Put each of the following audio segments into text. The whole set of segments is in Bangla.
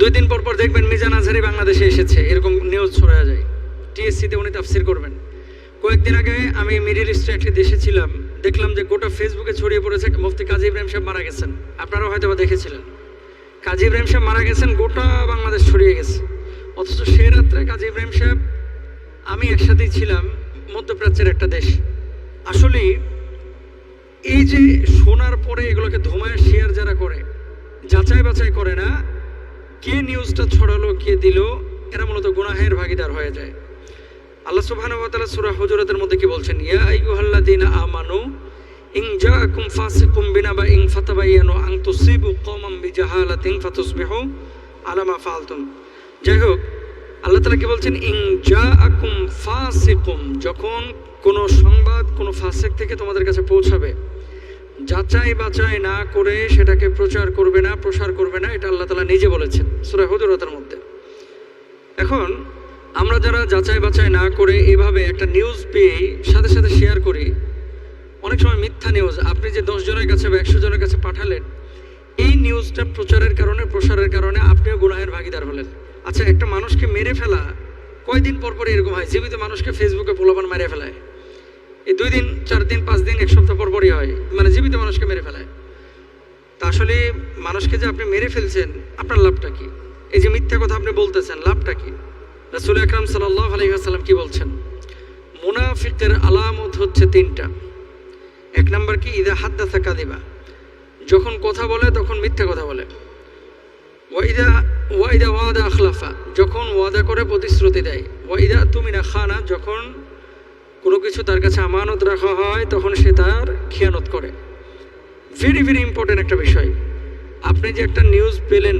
দুই দিন পর পর দেখবেন মিজান আজহারি বাংলাদেশে এসেছে। এরকম নিউজ ছড়া যায়। টিএসসিতে উনি তাফসির করবেন। কয়েকদিন আগে আমি মিডিল ইস্টে একটি দেশে ছিলাম। দেখলাম যে গোটা ফেসবুকে ছড়িয়ে পড়েছে মুফতি কাজী ইব্রাহিম সাহেব মারা গেছেন। আপনারাও হয়তো দেখেছিলেন। কাজী ইব্রাহিম সাহেব মারা গেছেন, গোটা বাংলাদেশ ছড়িয়ে গেছে। অথচ সে রাত্রে কাজী ইব্রাহিম সাহেব, আমি একসাথেই ছিলাম, মধ্যপ্রাচ্যের একটা দেশ। আসলে এই যে শোনার পরে এগুলোকে ধোমায় শেয়ার যারা করে যাচাই বাছাই করে না কে নিউজটা ছড়ালো, কে দিল, এরা মূলত গুনাহের ভাগিদার হয়ে যায়। আল্লাহ সুবহানাহু ওয়া তাআলা সূরা হুজুরাতের মধ্যে কি বলছেন? ইয়া আইয়ুহাল্লাযীনা আমানু, ইন জাআকুম ফাসিকুম বিনাবাইন ফাতাবায়ানু আন তুসিবু কওমান বিজাহালাতিন ফাতুসবিহু আলা মা ফাআলতুম। যাই হোক, আল্লাহ তাআলা কি বলছেন? ইন জাআকুম ফাসিকুম, যখন কোনো সংবাদ কোনো ফাসিক থেকে তোমাদের কাছে পৌঁছাবে যাচাই বাচাই না করে সেটাকে প্রচার করবে না, প্রসার করবে না, এটা আল্লাহ নিজে বলেছেন, সূরা হুজুরাতের মধ্যে। এখন আমরা যারা যাচাই বাছাই না করে এভাবে একটা নিউজ পেয়ে সাথে সাথে শেয়ার করি, অনেক সময় মিথ্যা নিউজ আপনি যে দশ জনের কাছে বা একশো জনের কাছে পাঠালেন, এই নিউজটা প্রচারের কারণে, প্রসারের কারণে আপনিও গুনাহের ভাগিদার হলেন। আচ্ছা একটা মানুষকে মেরে ফেলা, কয়দিন পর পর এরকম হয়? জীবিত মানুষকে ফেসবুকে পোলাপান মেরে ফেলায়। এই দুই দিন, চার দিন, পাঁচ দিন, এক সপ্তাহ পর পরই হয়। মানে জীবিত মানুষকে মেরে ফেলায়। তা আসলে মানুষকে যে আপনি মেরে ফেলছেন, আপনার লাভটা কি? এই যে মিথ্যা কথা আপনি বলতেছেন, লাভটা কি? রাসুল আকরাম সাল্লাহ আলহিহাসাল্লাম কি বলছেন? মুনাফিকের আলামত হচ্ছে তিনটা। এক নম্বর কি? ইদা হাদ্দা থাকা দিবা যখন কথা বলে, তখন মিথ্যা কথা বলে। ওয়াইদা ওয়াইদা ওয়াদা আখলাফা। যখন ওয়াদা করে, প্রতিশ্রুতি দেয়। ওয়াইদা তুমি না খানা। যখন কোনো কিছু তার কাছে আমানত রাখা হয়, তখন সে তার খেয়ানত করে। ভেরি ভেরি ইম্পর্টেন্ট একটা বিষয়। আপনি যে একটা নিউজ পেলেন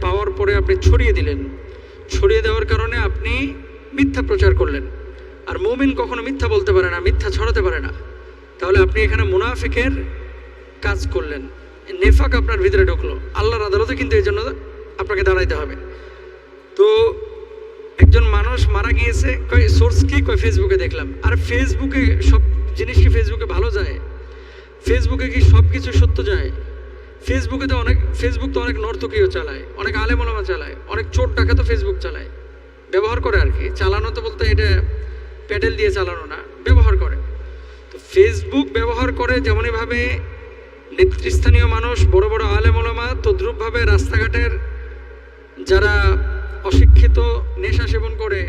পাওয়ার পরে আপনি ছড়িয়ে দিলেন। ছড়িয়ে দেওয়ার কারণে আপনি মিথ্যা প্রচার করলেন। আর মুমিন কখনো মিথ্যা বলতে পারে না, মিথ্যা ছড়াতে পারে না। তাহলে আপনি এখানে মুনাফিকের কাজ করলেন। নেফাক আপনার ভিতরে ঢুকলো। আল্লাহর আদালতে কিন্তু এই জন্য আপনাকে দাঁড়াইতে হবে। তো একজন মানুষ মারা গিয়েছে, কয় সোর্স কি? কয় ফেসবুকে দেখলাম। আর ফেসবুকে সব জিনিস কি ফেসবুকে ভালো যায়? ফেসবুকে কি সব কিছু সত্য যায়? ফেসবুকে তো অনেক ফেসবুক তো অনেক নর্তকীয় চালায়, অনেক আলেমলামা চালায়, অনেক চোর টাকা তো ফেসবুক চালায়। ব্যবহার করে আর কি, চালানো তো বলতে এটা প্যাডেল দিয়ে চালানো না, ব্যবহার করে। তো ফেসবুক ব্যবহার করে যেমনইভাবে নেতৃস্থানীয় মানুষ, বড় বড় আলেমলামা, তদ্রূপভাবে রাস্তাঘাটের যারা অশিক্ষিত, নেশা সেবন করে,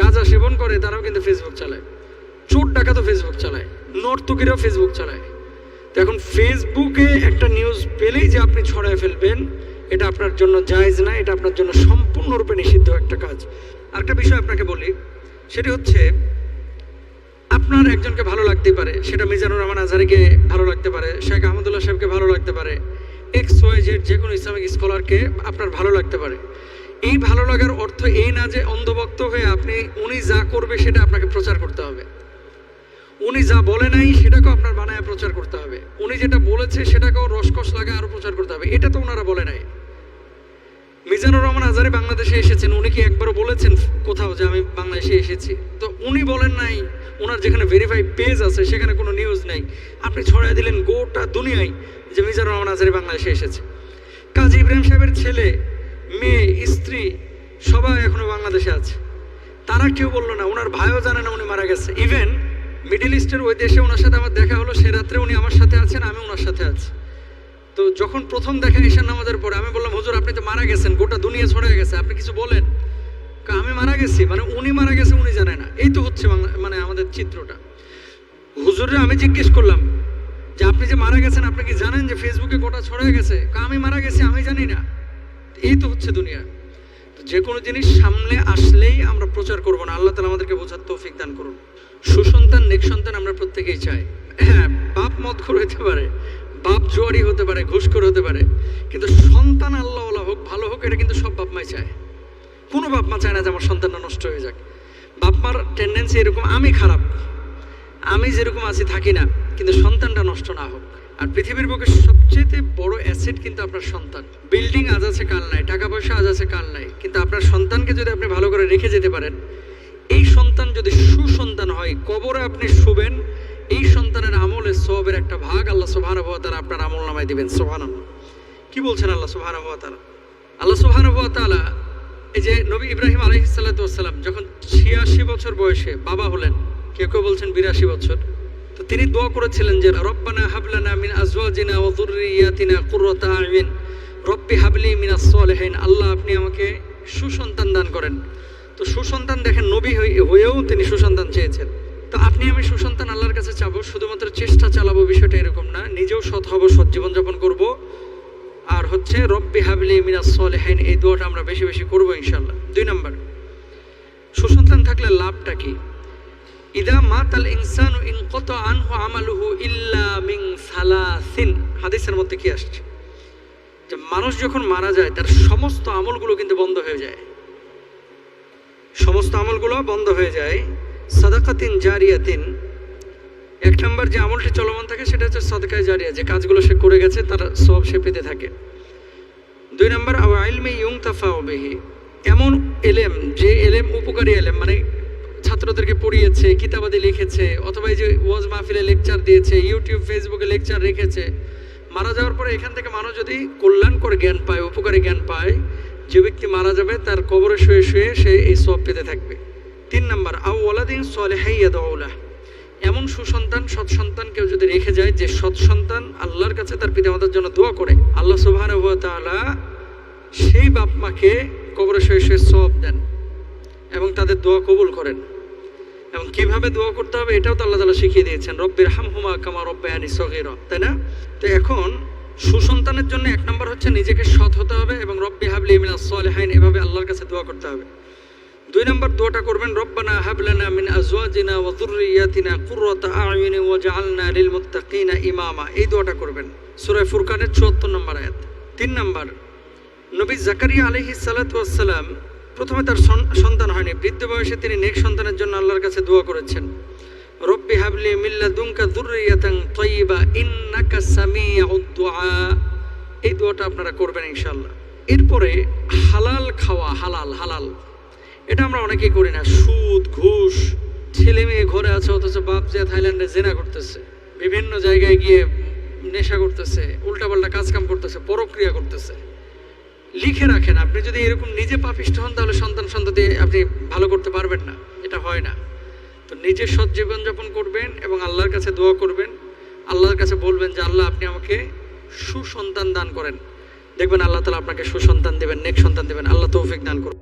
গাঁজা সেবন করে, তারাও কিন্তু ফেসবুক চালায়। চোর টাকা তো ফেসবুক চালায়, নর্তকীরাও ফেসবুক চালায়। তো এখন ফেসবুকে একটা নিউজ পেলেই যে আপনি ছড়ায় ফেলবেন, এটা আপনার জন্য জায়েজ না, এটা আপনার জন্য সম্পূর্ণরূপে নিষিদ্ধ একটা কাজ। আরেকটা বিষয় আপনাকে বলি, সেটি হচ্ছে, আপনার একজনকে ভালো লাগতে পারে, সেটা মিজানুর রহমান আজহারিকে ভালো লাগতে পারে, শেখ আহমদুল্লাহ সাহেবকে ভালো লাগতে পারে, এক্স ওয়াই জেড যে কোনো ইসলামিক স্কলারকে আপনার ভালো লাগতে পারে। এই ভালো লাগার অর্থ এই না যে অন্ধভক্ত হয়ে আপনি, উনি যা করবে সেটা আপনাকে প্রচার করতে হবে। উনি যা বলে নাই সেটাকেও আপনার বানায় প্রচার করতে হবে উনি যেটা বলেছে সেটাকেও রসকস লাগা আরও প্রচার করতে হবে এটা তো ওনারা বলে নাই আজারে বাংলাদেশে এসেছেন, উনি কি একবারও বলেছেন কোথাও যে আমি বাংলাদেশে এসেছি? তো উনি বলেন নাই ওনার যেখানে ভেরিফাই পেজ আছে, সেখানে কোনো নিউজ নাই। আপনি ছড়াই দিলেন গোটা দুনিয়ায় যে মিজানুর রহমান আজারি বাংলাদেশে এসেছে। কাজী ইব্রাহিম সাহেবের ছেলে, মেয়ে, স্ত্রী, সবাই এখনও বাংলাদেশে আছে। তারা কেউ বলল না ওনার ভাইও জানে না উনি মারা গেছে। ইভেন মিডিল ইস্টের ওই দেশে ওনার সাথে আমার দেখা হলো, সে রাত্রে উনি আমার সাথে আছেন আমি ওনার সাথে আছি। তো যখন প্রথম দেখা ঈশান নামাজের পরে আমি বললাম, হুজুর, আপনি তো মারা গেছেন, গোটা দুনিয়া ছড়ে গেছে, আপনি কিছু বলেন? আমি মারা গেছি মানে উনি মারা গেছে, উনি জানে না। এই তো হচ্ছে মানে আমাদের চিত্রটা। হুজুরে আমি জিজ্ঞেস করলাম যে, আপনি যে মারা গেছেন, আপনি কি জানেন যে ফেসবুকে গোটা ছড়ে গেছে? আমি মারা গেছি, আমি জানি না। এই তো হচ্ছে দুনিয়া। তো যে কোনো জিনিস সামনে আসলেই আমরা প্রচার করব না। আল্লাহ তালা আমাদেরকে বোঝার তৌফিক দান করুন। সুসন্তান, নেক সন্তান আমরা প্রত্যেকেই চাই। হ্যাঁ বাপ মত করে হতে পারে। বাপ জোয়ারি হতে পারে, ঘুষখোর হতে পারে, কিন্তু সন্তান আল্লাহ হোক, ভালো হোক, এটা কিন্তু সব বাপ মাই চায়। কোনো বাপ মা চায় না যে আমার সন্তানটা নষ্ট হয়ে যাক। বাপ মার টেন্ডেন্সি এরকম, আমি খারাপ। আমি যেরকম আছি থাকি না, কিন্তু সন্তানটা নষ্ট না হোক। আর পৃথিবীর বুকে সবচেয়ে বড় অ্যাসেট কিন্তু আপনার সন্তান। বিল্ডিং আজ আছে, কাল নাই, টাকা পয়সা আজ আছে, কাল নাই, কিন্তু আপনার সন্তানকে যদি আপনি ভালো করে রেখে যেতে পারেন, এই সন্তান যদি সুসন্তান হয়, কবরে আপনি শুবেন, এই সন্তানের আমলে সবের একটা ভাগ, আল্লাহ ওয়া তাআলা আপনার আমল নামায় দিবেন, সুবহানাল্লাহ। কি বলছেন আল্লাহ ওয়া তাআলা? আল্লাহ সুবহানাহু ওয়া তাআলা এই যে নবী ইব্রাহিম আলাইহিস সালাতু ওয়াসসালাম যখন 86 বছর বয়সে বাবা হলেন কেউ কেউ বলছেন 82 বছর? তো তিনি দোয়া করেছিলেন যে, রব্বানা হাবলানা মিন আজওয়াজিনা ওয়া যুররিয়াতিনা কুররাতা আয়ুন। রব্বি হাবলি মিনাস সলিহিন। আল্লাহ আপনি আমাকে সুসন্তান দান করেন। তো সুসন্তান দেখেন নবী হয়ে- হয়েও তিনি সুসন্তান চেয়েছেন। তো আপনি, আমি সুসন্তান আল্লাহর কাছে চাবো, শুধুমাত্র চেষ্টা চালাবো বিষয়টা এরকম না, নিজেও সৎ হব, সৎ জীবনযাপন করব। আর হচ্ছে, রব্বি হাবলি মিনাস সলিহিন, এই দোয়াটা আমরা বেশি বেশি করব ইনশাল্লাহ দুই নম্বর সুসন্তান থাকলে লাভটা কি? ইদা মাতাল ইনসানু ইন কত আনহু আমালুহু ইল্লা মিন সালাসিন। হাদিসের মধ্যে কি আসছে? যে মানুষ যখন মারা যায়, তার সমস্ত আমলগুলো কিন্তু বন্ধ হয়ে যায়। সমস্ত আমলগুলো বন্ধ হয়ে যায় সাদাকাতিন জারিয়াতিন। এক নম্বর যে আমলটি চলমান থাকে, সেটা হচ্ছে সদকায় জারিয়া, যে কাজগুলো সে করে গেছে, তার সব সে পেতে থাকে। দুই নম্বর আইলমে ইউং তাফা ওবেহি এমন এলেম, যে এলেম উপকারী এলেম মানে ছাত্রদেরকে পড়িয়েছে, কিতাবাদি লিখেছে, অথবা এই যে ওয়াজ মাহফিলে লেকচার দিয়েছে, ইউটিউব, ফেসবুকে লেকচার রেখেছে, মারা যাওয়ার পরে এখান থেকে মানুষ যদি কল্যাণকর জ্ঞান পায়, উপকারী জ্ঞান পায়, যে ব্যক্তি মারা যাবে, তার কবরে শুয়ে শুয়ে সে এই সব পেতে থাকবে। তিন নম্বর আউ ওয়ালাদিন সলেহাইয়া দৌলা এমন সুসন্তান, সৎ সন্তান কেউ যদি রেখে যায়, যে সৎ সন্তান আল্লাহর কাছে তার পিতামাতার জন্য দোয়া করে, আল্লাহ তাআলা সেই বাপ মাকে কবরে শুয়ে সব দেন এবং তাদের দোয়া কবুল করেন। এবং কীভাবে দোয়া করতে হবে, এটাও তো আল্লাহ তালা শিখিয়ে দিয়েছেন, রব্বির হামহুমা কামা রব্বায়ানি সগীরা, তাই না? তো এখন সুসন্তানের জন্য এক নম্বর হচ্ছে নিজেকে সৎ হতে হবে এবং রব্বি হাবলি মিনাস সলিহাইন, এভাবে আল্লাহর কাছে দোয়া করতে হবে। দুই নম্বর, দোয়াটা করবেন যুররিয়াতিনা কুররাতা আয়ুনি ওয়াজআলনা লিল ইমামা। এই দোয়াটা করবেন। সূরা ফুরকানের 74 নম্বর আয়াত। তিন নম্বর, নবী জাকারিয়া আলাইহিস সালাতু ওয়াসসালাম প্রথমে তার সন- সন্তান হয়নি। বৃদ্ধ বয়সে তিনি নেক সন্তানের জন্য আল্লাহর কাছে দোয়া করেছেন। রব্বি হাবলি মিল্লা দুনকা যুররিয়াতান তাইয়্যিবা ইন্নাকা সামিউদ দুআ। এই দোয়াটা আপনারা করবেন ইনশাআল্লাহ। এরপরে হালাল খাওয়া, হালাল হালাল। এটা আমরা অনেকেই করি না। সুদ, ঘুষ ছেলে মেয়ে ঘরে আছে, অথচ বাপ যে থাইল্যান্ডে জেনা করতেছে, বিভিন্ন জায়গায় গিয়ে নেশা করতেছে, উল্টাপাল্টা কাজকাম করতেছে, পরক্রিয়া করতেছে, লিখে রাখেন। আপনি যদি এরকম নিজে পাপিষ্ট হন, তাহলে সন্তান সন্ততি আপনি ভালো করতে পারবেন না, এটা হয় না। তো নিজে সৎ জীবনযাপন করবেন এবং আল্লাহর কাছে দোয়া করবেন। আল্লাহর কাছে বলবেন যে, আল্লাহ, আপনি আমাকে সুসন্তান দান করেন। দেখবেন আল্লাহ তালা আপনাকে সুসন্তান দেবেন, নেক সন্তান দেবেন। আল্লাহ তৌফিক দান করবেন